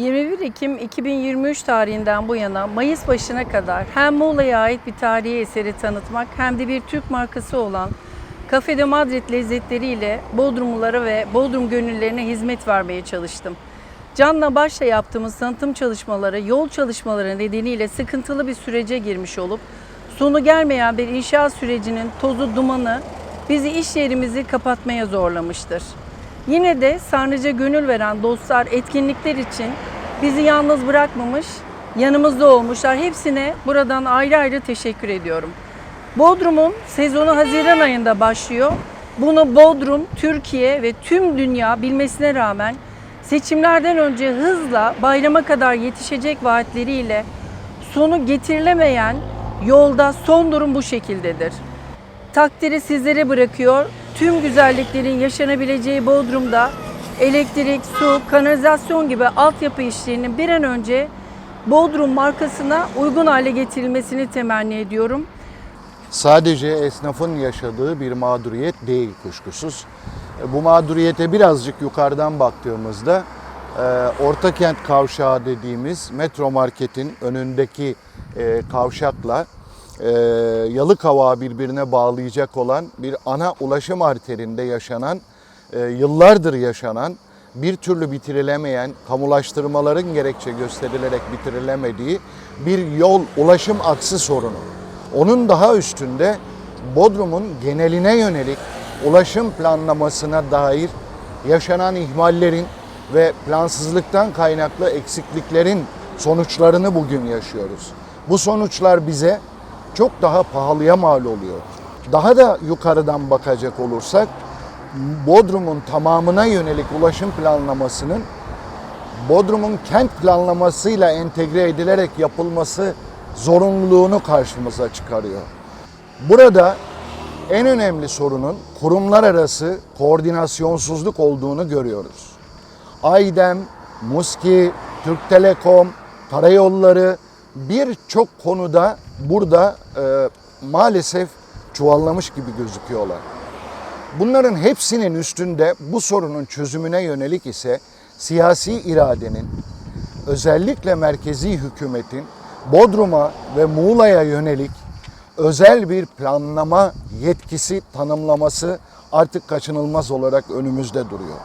21 Ekim 2023 tarihinden bu yana Mayıs başına kadar hem Muğla'ya ait bir tarihi eseri tanıtmak hem de bir Türk markası olan Cafe de Madrid lezzetleriyle Bodrumlulara ve Bodrum gönüllerine hizmet vermeye çalıştım. Canla başla yaptığımız tanıtım çalışmaları, yol çalışmaları nedeniyle sıkıntılı bir sürece girmiş olup sonu gelmeyen bir inşaat sürecinin tozu dumanı bizi iş yerimizi kapatmaya zorlamıştır. Yine de Sarnıca gönül veren dostlar etkinlikler için bizi yalnız bırakmamış, yanımızda olmuşlar. Hepsine buradan ayrı ayrı teşekkür ediyorum. Bodrum'un sezonu Haziran ayında başlıyor. Bunu Bodrum, Türkiye ve tüm dünya bilmesine rağmen seçimlerden önce hızla bayrama kadar yetişecek vaatleriyle sonu getirilemeyen yolda son durum bu şekildedir. Takdiri sizlere bırakıyor. Tüm güzelliklerin yaşanabileceği Bodrum'da elektrik, su, kanalizasyon gibi altyapı işlerinin bir an önce Bodrum markasına uygun hale getirilmesini temenni ediyorum. sadece esnafın yaşadığı bir mağduriyet değil kuşkusuz. Bu mağduriyete birazcık yukarıdan baktığımızda e, Ortakent Kavşağı dediğimiz metro marketin önündeki e, kavşakla e, Yalıkavağı birbirine bağlayacak olan bir ana ulaşım arterinde yaşanan, e, yıllardır yaşanan, bir türlü bitirilemeyen, kamulaştırmaların gerekçe gösterilerek bitirilemediği bir yol ulaşım aksı sorunu. Onun daha üstünde Bodrum'un geneline yönelik ulaşım planlamasına dair yaşanan ihmallerin ve plansızlıktan kaynaklı eksikliklerin sonuçlarını bugün yaşıyoruz. Bu sonuçlar bize çok daha pahalıya mal oluyor. Daha da yukarıdan bakacak olursak Bodrum'un tamamına yönelik ulaşım planlamasının Bodrum'un kent planlamasıyla entegre edilerek yapılması zorunluluğunu karşımıza çıkarıyor. Burada en önemli sorunun kurumlar arası koordinasyonsuzluk olduğunu görüyoruz. Aydem, Muski, Türk Telekom, Karayolları birçok konuda burada e, maalesef çuvallamış gibi gözüküyorlar. Bunların hepsinin üstünde bu sorunun çözümüne yönelik ise siyasi iradenin özellikle merkezi hükümetin Bodrum'a ve Muğla'ya yönelik özel bir planlama yetkisi tanımlaması artık kaçınılmaz olarak önümüzde duruyor.